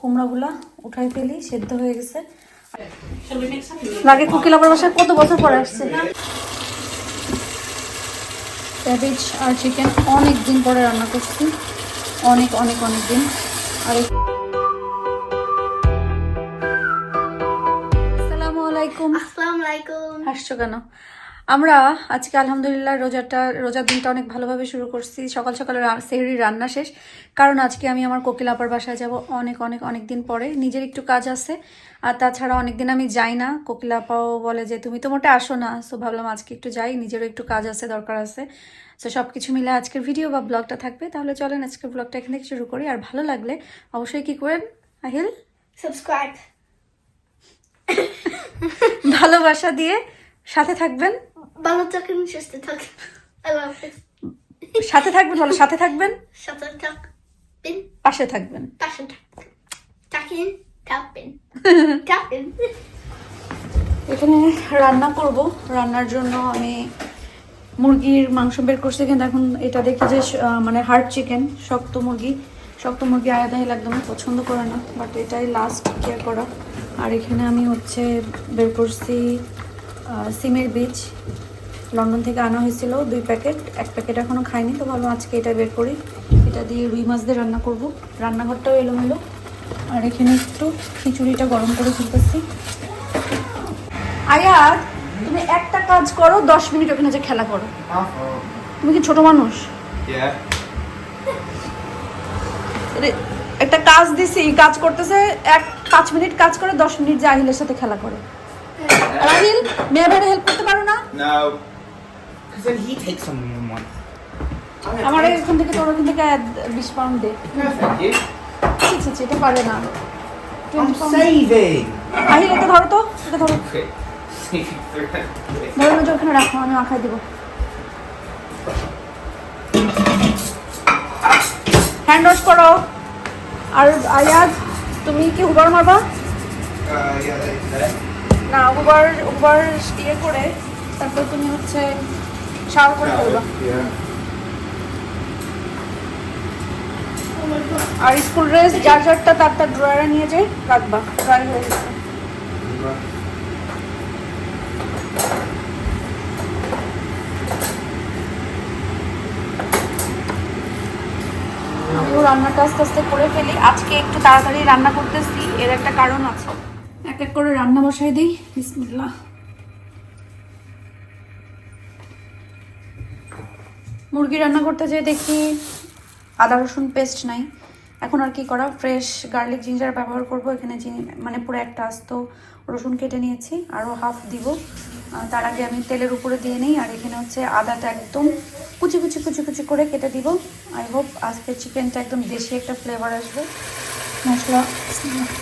কুমড়াগুলা উঠাই ফেলি সেদ্ধ হয়ে গেছে। লাগে কোকিল বাসায় কত বছর পরে আসছে? ক্যাবেজ আর চিকেন অনেক দিন পরে রান্না করছি। অনেক অনেক অনেক দিন। আর আসসালামু আলাইকুম। আসসালামু আলাইকুম। হাসছো কেন? আমরা আজকে আলহামদুলিল্লাহ রোজাটা রোজার দিনটা অনেক ভালোভাবে শুরু করছি। সকাল সকালে রা- সেহরির রান্না শেষ। কারণ আজকে আমি আমার কোকিলাপার বাসায় যাব অনেক অনেক অনেক দিন পরে। নিজের একটু কাজ আছে। আর তাছাড়া অনেক দিন আমি যাই না। কোকিলাপাও বলে যে তুমি তো মোটে আসো না। সো ভাবলাম আজকে একটু যাই। নিজেরও একটু কাজ আছে দরকার আছে। সো সব কিছু মিলে আজকের ভিডিও বা ব্লগটা থাকবে। তাহলে চলেন আজকের ব্লগটা এখান থেকে শুরু করি। আর ভালো লাগলে অবশ্যই কী করেন আহিল? সাবস্ক্রাইব ভালোবাসা দিয়ে সাথে থাকবেন। ভালো থাকুন সুস্থ থাকুন। আল্লাহ হাফিজ। সাথে থাকবেন বলো সাথে থাকবেন। সাথে থাকবেন। পাশে থাকবেন। পাশে থাকবেন। থাকেন থাকবেন। থাকবেন এখানে রান্না করব। রান্নার জন্য আমি মুরগির মাংস বের করছি কিন্তু এখন এটা দেখি যে মানে হার্ড চিকেন শক্ত মুরগি। শক্ত মুরগি আয়াদাহিল একদমই পছন্দ করে না বাট এটাই লাস্ট কেয়ার করা। আর এখানে আমি হচ্ছে বের করছি সিমের বীজ লন্ডন থেকে আনা হয়েছিল, দুই প্যাকেট। এক প্যাকেট এখনও খাইনি, তো ভালো আজকে এটা বের করি। এটা দিয়ে রুই মাছ দিয়ে রান্না করব। রান্নাঘরটাও এলোমেলো। আর এখানে একটু খিচুড়িটা গরম করে ফেলতেছি। আয়াত তুমি একটা কাজ করো, দশ মিনিট ওখানে যে খেলা করো। তুমি কি ছোট মানুষ? একটা কাজ দিছি, কাজ করতেছে, এক পাঁচ মিনিট কাজ করে, দশ মিনিট যে আহিলের সাথে খেলা করে। আর আহিল মেয়ে ভাইরে হেল্প করতে পারো না No. Because then he takes some one. আমার এখান থেকে তোর ওখান থেকে বিশ পাউন্ড দে No, thank you. ছি ছি ছি, এটা পারে না I'm saving. আহিল এটা ধরো তো এটা ধরো Okay. Saving three hundred. ধরে যে ওখানে রাখো আমি মাখাই দেবো হ্যান্ড ওয়াশ করো আর আয়াজ তুমি কি হুবার মারবা Uh, yeah, that's that. না হুবার হুবার ইয়ে করে তারপর তুমি হচ্ছে শাওয়ার করে ফেলবা। আর স্কুল ড্রেস যার যারটা তার তার ড্রয়ারে নিয়ে যাই রাখবা ড্রয়ার হয়ে আমিও রান্নাটা আস্তে আস্তে করে ফেলি। আজকে একটু তাড়াতাড়ি রান্না করতেছি, এর একটা কারণ আছে। এক করে রান্না বসাই দিই। বিসমিল্লাহ। মুরগি রান্না করতে যেয়ে দেখি আদা, রসুন পেস্ট নাই। এখন আর কি করা? ফ্রেশ গার্লিক জিঞ্জার ব্যবহার করব। এখানে মানে পুরো একটা আস্ত রসুন কেটে নিয়েছি। আরও হাফ দিব। তার আগে আমি তেলের উপরে দিয়ে নিই। আর এখানে হচ্ছে আদাটা একদম কুচি কুচি কুচি কুচি করে কেটে দিব। আই হোপ আজকে চিকেনটা একদম দেশি একটা ফ্লেভার আসবে। মশলা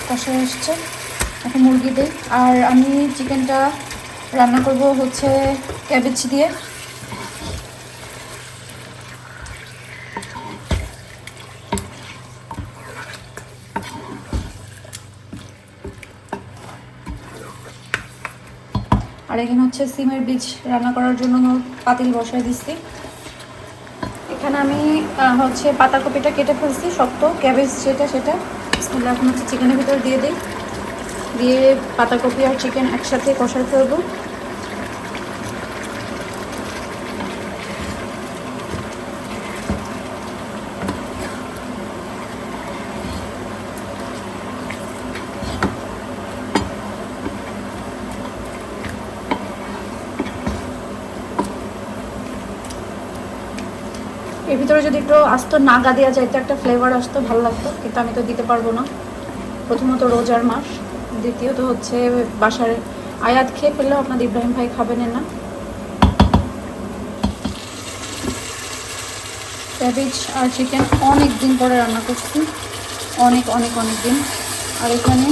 কষা এসছে এখন মুরগি দিই। আর আমি চিকেনটা রান্না করব হচ্ছে ক্যাবেজ দিয়ে। আর এখানে হচ্ছে সিমের বীজ রান্না করার জন্য পাতিল বসায় দিচ্ছি। এখানে আমি হচ্ছে পাতাকপিটা কেটে ফেলছি, শক্ত। ক্যাবেজ যেটা, সেটা। এখন হচ্ছে চিকেনের ভিতরে দিয়ে দিই। দিয়ে পাতাকপি আর চিকেন একসাথে কষাই ফেলব। এর ভিতরে যদি একটু আস্ত নাগা দেওয়া যায়, তো একটা ফ্লেভার আসতো, ভালো লাগতো, কিন্তু আমি তো দিতে পারব না। প্রথমত রোজার মাস। দ্বিতীয়ত হচ্ছে বাসার আয়াত খেয়ে ফেললেও আপনাদের ইব্রাহিম ভাই খাবেন না। ক্যাবেজ আর চিকেন অনেক দিন পরে রান্না করছি। অনেক অনেক অনেক দিন। আর এখানে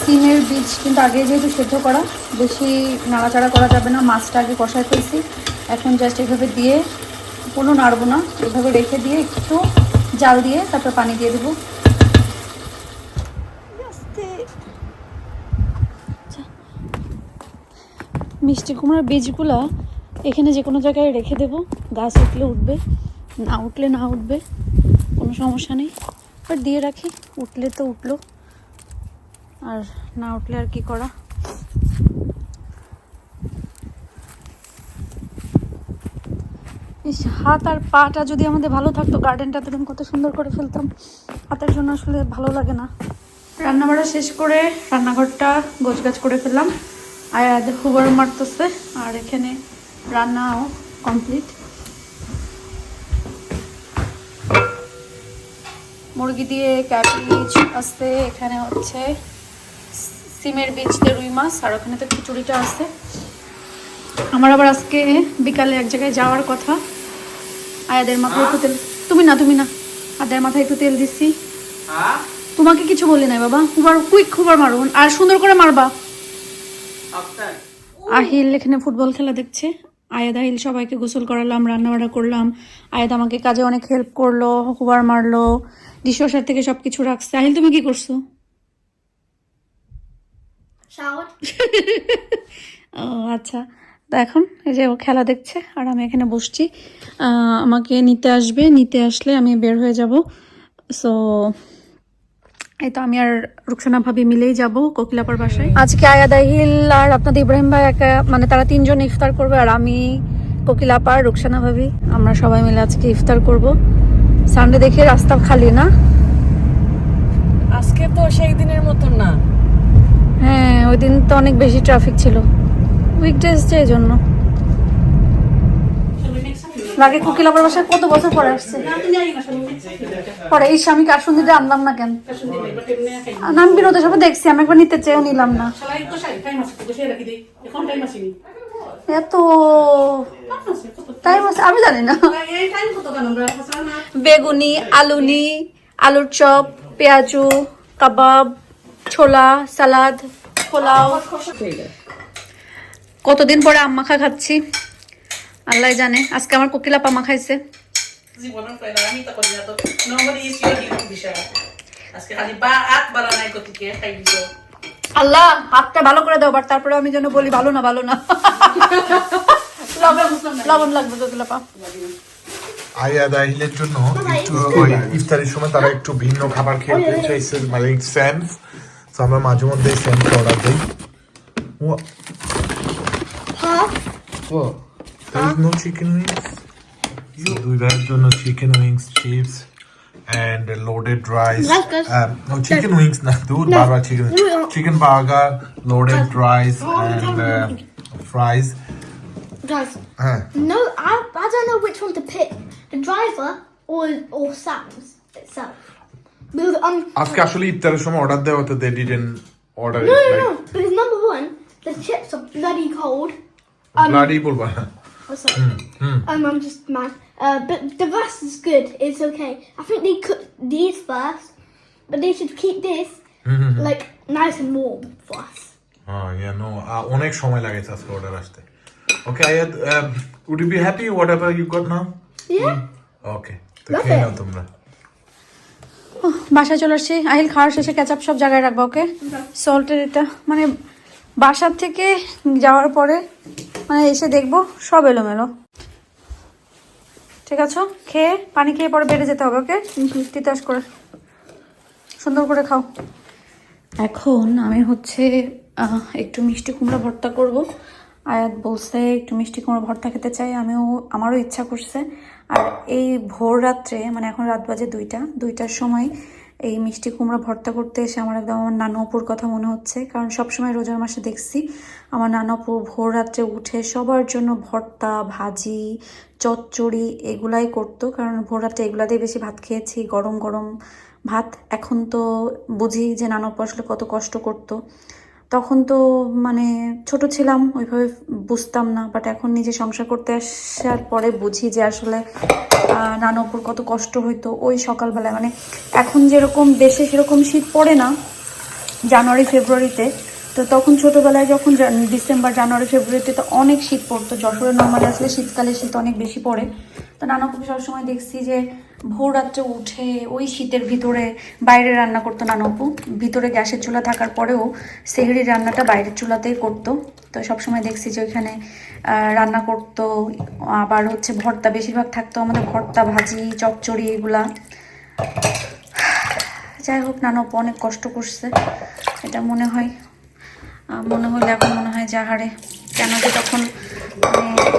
সিমের বীজ কিন্তু আগে যেহেতু সেদ্ধ করা, বেশি নাড়াচাড়া করা যাবে না। মাছটা আগে কষায় ফেলছি। এখন জাস্ট এভাবে দিয়ে কোনো নাড়বো না। এভাবে রেখে দিয়ে একটু জাল দিয়ে তারপর পানি দিয়ে দেবো। মিষ্টি কুমড়ার বীজগুলো এখানে যে কোনো জায়গায় রেখে দেবো। গাছ উঠলে উঠবে, না উঠলে না উঠবে, কোনো সমস্যা নেই। আর দিয়ে রাখি, উঠলে তো উঠল। আর না উঠলে আর কি করা? হাত আর পাটা যদি আমাদের ভালো থাকতো গার্ডেনটা তো কত সুন্দর করে ফেলতাম। হাতের জন্য আসলে ভালো লাগে না। রান্নাবাড়া শেষ করে রান্নাঘরটা গোছগাছ করে ফেললাম। আর হুবার মারতেছে আর এখানে রান্নাও কমপ্লিট মুরগি দিয়ে ক্যাবেজ আছে এখানে হচ্ছে সিমের বীজ দিয়ে রুই মাছ আর ওখানে তো খিচুড়িটা আছে। আমার আবার আজকে বিকালে এক জায়গায় যাওয়ার কথা। আয়াদের মাথায় একটু তেল তুমি না তুমি না। আদের মাথায় একটু তেল দিচ্ছি তোমাকে কিছু বলি নাই বাবা। খুবার কুইক খুবার মারো আর সুন্দর করে মারবা. আহিল এখানে ফুটবল খেলা দেখছে। আয়াদ আহিল সবাইকে গোসল করালাম রান্নাবাড়া করলাম। আয়াদ আমাকে কাজে অনেক হেল্প করল হুবার মারলো ডিশওয়াশার থেকে সব কিছু রাখছে। আহিল তুমি কি করছ? ও আচ্ছা। তো এখন এই যে ও খেলা দেখছে আর আমি এখানে বসছি। আমাকে নিতে আসবে নিতে আসলে আমি বের হয়ে যাব। সো এই তো আমি আর রুকসানা ভাবি মিলেই যাব কোকিলাপার বাসায়। আজকে আয়াদা হিল আর আপনাদের ইব্রাহিম ভাই একা মানে তারা তিনজন ইফতার করবে আর আমি কোকিলাপার রুকসানা ভাবি আমরা সবাই মিলে আজকে ইফতার করব। সানডে দেখে রাস্তা খালি না? আজকে তো সেই দিনের মতন না। হ্যাঁ ওই দিন তো অনেক বেশি ট্রাফিক ছিল। উইকডেজ যে এই জন্য। লাগে কোকিলাপার বাসায় কত বছর পরে আসছে? পরে এই স্বামী কাশুন্দিটা আনলাম না কেন? নাম বিনোদের সবাই দেখছি, আমি একবার নিতে চেয়েও নিলাম না। এত টাইম আছে, আমি জানি না। বেগুনি, আলুনি, আলুর চপ, পেঁয়াজু, কাবাব, ছোলা, সালাদ, পোলাও। কতদিন পরে আম্মা খা খাচ্ছি? আল্লাহ জানে, আজকে আমার কোকিলা পামা খাইছে। জীবনের পয়লা আমি তো করি না তো নর্মালি ইসি কি বিষয় আজকে খালি বা হাত বাড়া নাই কতিকে খাই দিছ। আল্লাহ হাতটা ভালো করে দাও বাট তারপরে আমি যেন বলি ভালো না ভালো না। লবণ লবণ লাগবে পা আয়া দাহিলের জন্য একটু ওই ইফতারের সময় তারা একটু ভিন্ন খাবার খেতে চাইছে মানে স্যান্স তো আমরা মাঝে মধ্যে স্যান্স অর্ডার দিই? There is no chicken wings? So দুই ভাইয়ের জন্য chicken wings chips and loaded rice. Guys, guys. Um, no, chicken wings না দুধ বারবার chicken chicken burger, loaded rice and uh, fries. Guys, হ্যাঁ no, I, I don't know which one to pick. The driver or or Sam's itself. Because, um, আজকে আসলে ইফতারের সময় order দেওয়া হতো they didn't order no, it no, like no. Because number one, the chips are bloody cold. Um, bloody বলবা না Oh, sorry. Um, I'm just mad. Uh, but the rest is good. It's okay. I think they cook these first, but they should keep this like nice and warm for us. হ্যাঁ yeah, no, uh, অনেক সময় লাগে আজকে order আসতে okay Ayad would you be happy whatever you got now Yeah. Okay তো Love খেয়ে it. নাও তোমরা উহ, বাসায় চলে আসছি আহিল খাওয়ার শেষে ক্যাচাপ সব জায়গায় রাখব ওকে সল্টের এটা মানে বাসার থেকে যাওয়ার পরে মানে এসে দেখব সব এলোমেলো ঠিক আছে? খেয়ে, পানি খেয়ে পরে বেড়ে যেতে হবে, ওকে? তিতাস করে। সুন্দর করে খাও। এখন আমি হচ্ছে একটু মিষ্টি কুমড়া ভর্তা করব। আয়াত বলছে, একটু মিষ্টি কুমড়া ভর্তা খেতে চাই। আমিও, আমারও ইচ্ছা করছে। আর এই ভোর রাত্রে মানে এখন রাত বাজে দুইটা, দুইটার সময় এই মিষ্টি কুমড়া ভর্তা করতে এসে আমার একদম আমার নানু অপুর কথা মনে হচ্ছে। কারণ সবসময় রোজার মাসে দেখছি আমার নানু অপু ভোর রাত্রে উঠে সবার জন্য ভর্তা, ভাজি, চচ্চড়ি এগুলাই করতো। কারণ ভোর রাত্রে এগুলাতেই বেশি ভাত খেয়েছি, গরম গরম ভাত। এখন তো বুঝি যে নানু আসলে কত কষ্ট করতো। তখন তো মানে ছোট ছিলাম, ওইভাবে বুঝতাম না বাট এখন নিজে সংসার করতে আসার পরে বুঝি যে আসলে নানপুর কত কষ্ট হইতো ওই সকালবেলায়। মানে এখন যেরকম দেশে সেরকম শীত পড়ে না, জানুয়ারি, ফেব্রুয়ারিতে, তো তখন ছোটোবেলায় যখন ডিসেম্বর, জানুয়ারি, ফেব্রুয়ারিতে তো অনেক শীত পড়তো যশোরে নর্মালি আসলে শীতকালে শীত অনেক বেশি পড়ে। তো নানাপুকে সবসময় দেখছি যে ভোর রাত্রে উঠে ওই শীতের ভিতরে বাইরে রান্না করতো নানপু ভিতরে গ্যাসের চুলা থাকার পরেও সেহরির রান্নাটা বাইরের চুলাতেই করতো। তো সবসময় দেখছি যে ওইখানে রান্না করতো, আবার হচ্ছে ভর্তা, বেশিরভাগ থাকতো আমাদের ভর্তা, ভাজি, চচ্চড়ি এগুলা। যাই হোক, নানু আপু অনেক কষ্ট করছে, এটা মনে হয়। মনে হলে এখন মনে হয় যাহারে কেন যে তখন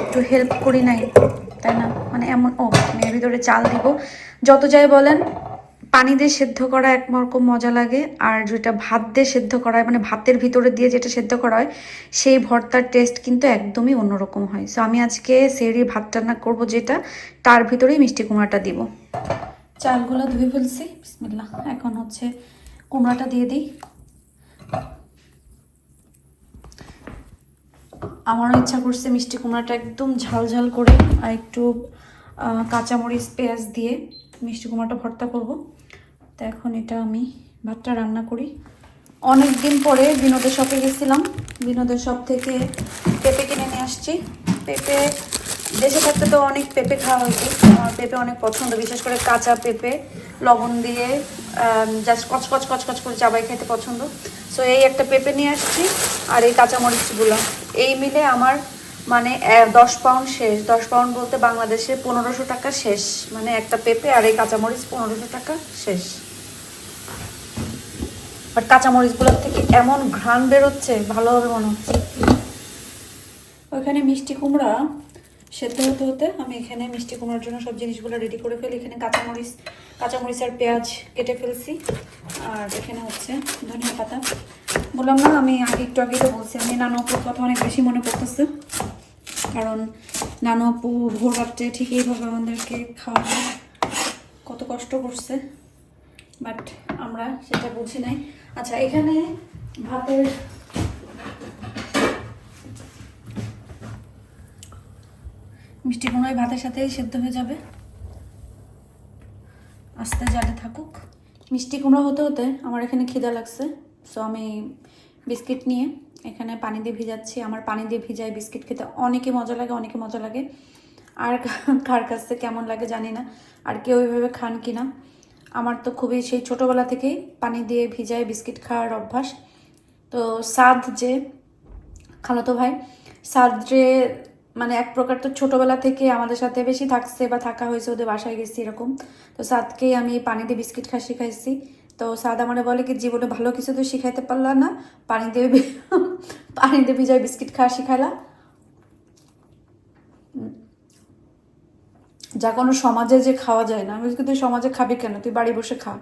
একটু হেল্প করি নাই। তাই না? মানে এমন ও, আমি এর ভিতরে চাল দিব। যত যাই বলেন, পানি দিয়ে সেদ্ধ করা একরকম মজা লাগে। আর যেটা ভাত দিয়ে সেদ্ধ করা হয় মানে ভাতের ভিতরে দিয়ে যেটা সেদ্ধ করা হয়, সেই ভর্তার টেস্ট কিন্তু একদমই অন্যরকম হয়। সো আমি আজকে সেরি ভাত রান্না করব যেটা, তার ভিতরেই মিষ্টি কুমড়াটা দিব। চালগুলো ধুয়ে ফেলছি, বিসমিল্লাহ। এখন হচ্ছে কুমড়াটা দিয়ে দিই। আমারও ইচ্ছা করছে মিষ্টি কুমড়াটা একদম ঝাল ঝাল করে আর একটু কাঁচামরিচ, পেঁয়াজ দিয়ে মিষ্টি কুমড়াটা ভর্তা করব। তো এখন এটা আমি ভাতটা রান্না করি। অনেক দিন পরে বিনোদের শপে গেছিলাম। বিনোদের শপ থেকে পেঁপে কিনে নিয়ে আসছি। পেঁপে, দেশে থাকতে তো অনেক পেঁপে খাওয়া হয়েছে আমার পেঁপে অনেক পছন্দ, বিশেষ করে কাঁচা পেঁপে, লবণ দিয়ে জাস্ট কচকচ কচ কচ কচ করে চাবাই খেতে পছন্দ। সো এই একটা পেঁপে নিয়ে আসছি আর এই কাঁচামরিচগুলো। এই মিলে আমার মানে দশ পাউন্ড শেষ। দশ পাউন্ড বলতে বাংলাদেশে পনেরোশো টাকা শেষ। মানে একটা পেঁপে আর এই কাঁচামরিচ পনেরোশো টাকা শেষ। বাট কাঁচামরিচগুলোর থেকে এমন ঘ্রাণ বেরোচ্ছে ভালোভাবে মনে হচ্ছে। ওইখানে মিষ্টি কুমড়া সেদ্ধ হতে হতে আমি এখানে মিষ্টি কুমড়ার জন্য সব জিনিসগুলো রেডি করে ফেলি। এখানে কাঁচামরিচ কাঁচামরিচ আর পেঁয়াজ কেটে ফেলছি। আর এখানে হচ্ছে ধনিয়া পাতা। বললাম না, আমি আগে একটু আগে তো বলছি, আমি নানু আপুর কথা অনেক বেশি মনে পড়তেছে। কারণ নানু আপু ভোর রাত্রে ঠিক এইভাবে আমাদেরকে খাওয়ানো কত কষ্ট করছে। বাট আমরা সেটা বুঝি নাই। আচ্ছা এখানে ভাতের মিষ্টি কুমড়োয় ভাতের সাথেই সেদ্ধ হয়ে যাবে। আস্তে জালে থাকুক। মিষ্টি কুমড়ো হতে হতে আমার এখানে খিদা লাগছে সো আমি বিস্কিট নিয়ে এখানে পানি দিয়ে ভিজাচ্ছি। আমার পানি দিয়ে ভিজাই বিস্কিট খেতে অনেকে মজা লাগে, অনেকে মজা লাগে। আর কার কাছে কেমন লাগে জানি না, আর কেউ ওইভাবে খান কি না। আমার তো খুবই সেই ছোটোবেলা থেকেই পানি দিয়ে ভিজাই বিস্কিট খাওয়ার অভ্যাস। তো সাদ যে, খালাতো ভাই সাদরে মানে এক প্রকার তো ছোটবেলা থেকে আমাদের সাথে বেশি থাকছে বা থাকা হয়েছে ওদের বাসায় গেছি এরকম। তো সাদকেই আমি পানি দিয়ে বিস্কিট খা শিখাইছি। তো সাদ আমারে বলে কি জীবনে ভালো কিছু তো শিখাইতে পারলা না পানি দিয়ে পানি দিয়ে ভিজাই বিস্কিট খাওয়া শিখাইলা। যা কোনো সমাজে যে খাওয়া যায় না আমি বলছি, তুই সমাজে খাবি কেন? তুই বাড়ি বসে খা।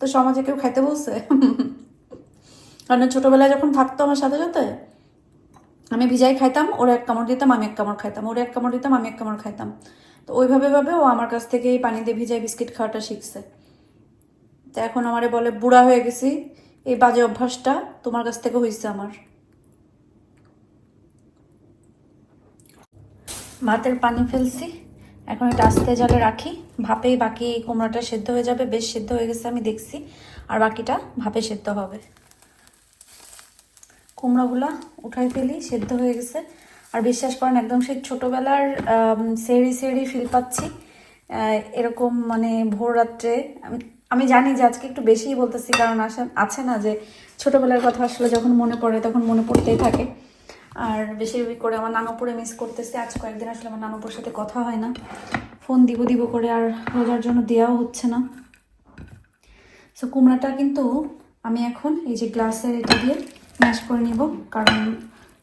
তো সমাজে কেউ খাইতে বলছে? কারণ ছোটবেলায় যখন থাকতো আমার সাথে সাথে আমি ভিজাই খাইতাম, ওর এক কামড় দিতাম, আমি এক কামড় খাইতাম, ওর এক কামড় দিতাম, আমি এক কামড় খাইতাম। তো ওইভাবে ভাবে ও আমার কাছ থেকে এই পানি দিয়ে ভিজাই বিস্কিট খাওয়াটা শিখছে। তো এখন আমারে বলে, বুড়া হয়ে গেছি, এই বাজে অভ্যাসটা তোমার কাছ থেকে হয়েছে আমার। ভাতের পানি ফেলছি, এখন এটা আস্তে জলে রাখি। ভাপেই বাকি কুমড়োটা সেদ্ধ হয়ে যাবে, বেশ সেদ্ধ হয়ে গেছে, আমি দেখছি। আর বাকিটা ভাপে সেদ্ধ হবে। কুমড়োগুলো উঠাই ফেলি, সেদ্ধ হয়ে গেছে। আর বিশ্বাস করেন, একদম সেই ছোটোবেলার সেরি সেরি ফিল পাচ্ছি। এরকম মানে ভোর রাত্রে। আমি- জানি যে আজকে একটু বেশিই বলতেছি, কারণ আসে, আছে না যে ছোটোবেলার কথা আসলে যখন মনে পড়ে, তখন মনে পড়তেই থাকে। আর বেশি করে আমার নানুপুরে মিস করতেছে। আজ কয়েকদিন আসলে আমার নানুপুর সাথে কথা হয় না। ফোন দিব দিব করে আর রোজার জন্য দেওয়াও হচ্ছে না। সো কুমড়াটা কিন্তু আমি এখন এই যে গ্লাসের এটা দিয়ে ম্যাশ করে নিব কারণ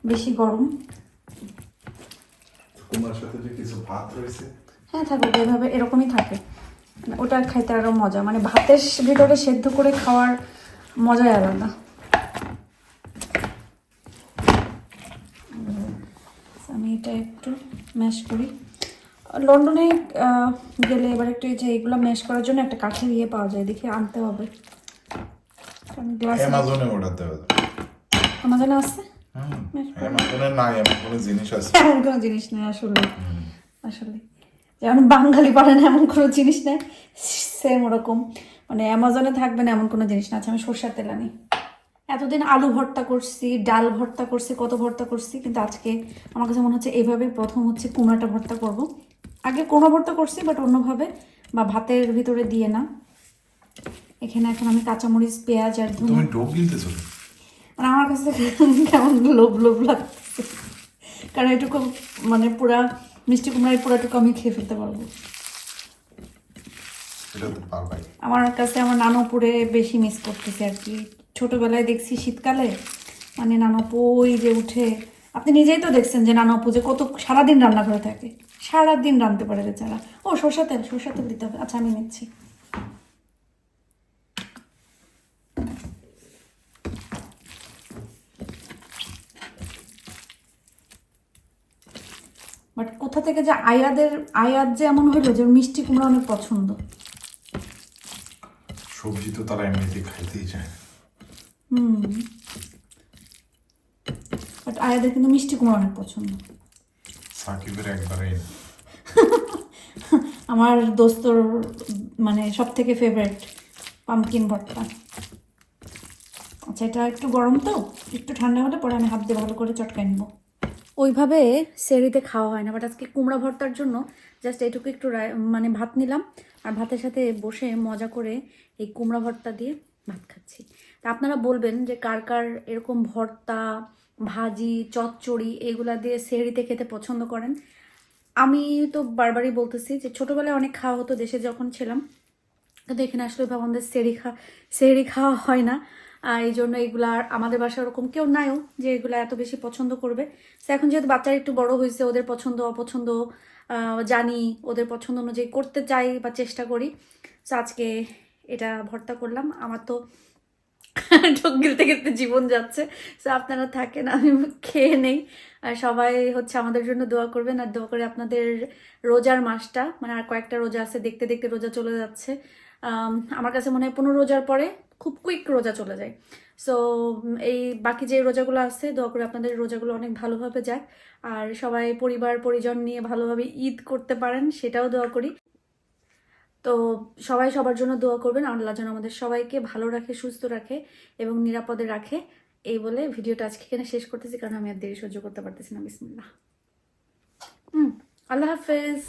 বেশি গরম। তোমার সাথে যে কিছু ভাত রয়েছে হ্যাঁ থাকুক এভাবে এরকমই থাকে। ওটা খাইতে আরও মজা মানে ভাতের ভিতরে সেদ্ধ করে খাওয়ার মজাই আলাদা। আমি এটা একটু ম্যাশ করি। লন্ডনে গেলে এবার একটু যে এগুলো ম্যাশ করার জন্য একটা কাঠের ইয়ে পাওয়া যায় দেখে আনতে হবে। গ্লাস অ্যামাজনে অর্ডার দেওয়া আমাজনে আছে? নাই এমন কোনো জিনিস আছে। এমন কোনো জিনিস নেই আসলে। আসলে। যেমন বাঙালি পারে না এমন কোনো জিনিস নেই। সেম ওরকম। মানে অ্যামাজনে থাকবে না এমন কোনো জিনিস না আচ্ছা আমি সর্ষার তেল আনি। এতদিন আলু ভর্তা করছি ডাল ভর্তা করছি কত ভর্তা করছি কিন্তু আজকে আমার কাছে মনে হচ্ছে এইভাবে প্রথম হচ্ছে কুমড়াটা ভর্তা করব। আগে কুমড়া ভর্তা করছি বাট অন্যভাবে বা ভাতের ভিতরে দিয়ে না। এখানে এখন আমি কাঁচামরিচ পেঁয়াজ আর ধনে তুমি মানে আমার কাছে কেমন লোভ লোভ লাগছে কারণ এটুকু মানে পুরা মিষ্টি কুমড়ায় পুরাটুকু আমি খেয়ে ফেলতে পারব। আমার কাছে আমার নানপুরে বেশি মিস করতেছি আর কি। ছোটবেলায় দেখছি শীতকালে মানে নানপু ওই যে উঠে আপনি নিজেই তো দেখছেন যে নানপু যে কত সারাদিন রান্না করে থাকে। সারাদিন রাঁধতে পারে বেচারা ও সরষা তেল সরষা তেল দিতে হবে। আচ্ছা আমি নিচ্ছি। বাট কোথা থেকে যে আয়াদের আয়াদ যে এমন হইল যে মিষ্টি কুমড়া অনেক পছন্দ। সবজি তো তারা এমনিতেই খাইতেই চায় না। বাট আয়াদের কিন্তু মিষ্টি কুমড়া অনেক পছন্দ। সাকিবের একবারেই না। আমার দোস্তর মানে সব থেকে ফেভারিট পামকিন ভর্তা। আচ্ছা এটা একটু গরম তো একটু ঠান্ডা হলে পরে আমি হাত দিয়ে ভালো করে চটকাই নেব। ওইভাবে সেরিতে খাওয়া হয় না বাট আজকে কুমড়া ভর্তার জন্য জাস্ট এটুকু একটু মানে ভাত নিলাম, আর ভাতের সাথে বসে মজা করে এই কুমড়া ভর্তা দিয়ে ভাত খাচ্ছি। তা আপনারা বলবেন যে কার কার এরকম ভর্তা, ভাজি, চচ্চড়ি এগুলা দিয়ে সেহরিতে খেতে পছন্দ করেন? আমি তো বারবারই বলতেছি যে ছোটোবেলায় অনেক খাওয়া হতো, দেশে যখন ছিলাম, কিন্তু এখানে আসলে আমাদের সেরি খা সেরি খাওয়া হয় না। আর এই জন্য এগুলা আর আমাদের বাসায় ওরকম কেউ নাইও যে এগুলো এত বেশি পছন্দ করবে। তো এখন যেহেতু বাচ্চারা একটু বড় হয়েছে, ওদের পছন্দ, অপছন্দ জানি, ওদের পছন্দ অনুযায়ী করতে চাই বা চেষ্টা করি। তো আজকে এটা ভর্তা করলাম। আমার তো ঢোক গিলতে গিলতে জীবন যাচ্ছে। তো আপনারা থাকেন, আমি খেয়ে নেই। আর সবাই হচ্ছে আমাদের জন্য দোয়া করবেন। আর দোয়া করে আপনাদের রোজার মাসটা মানে আর কয়েকটা রোজা আছে, দেখতে দেখতে রোজা চলে যাচ্ছে। আমার কাছে মনে হয় পনেরো রোজার পরে খুব কুইক রোজা চলে যায়। সো এই বাকি যে রোজাগুলো আছে, দোয়া করে আপনাদের রোজাগুলো অনেক ভালোভাবে যায় আর সবাই, পরিবার, পরিজন নিয়ে ভালোভাবে ঈদ করতে পারেন, সেটাও দোয়া করি। তো সবাই সবার জন্য দোয়া করবেন। আল্লাহ যেন আমাদের সবাইকে ভালো রাখে, সুস্থ রাখে এবং নিরাপদে রাখে। এই বলে ভিডিওটা আজকে এখানে শেষ করতেছি, কারণ আমি আর দেরি সহ্য করতে পারতেছি না। বিসমিল্লাহ। হুম, আল্লাহ হাফেজ।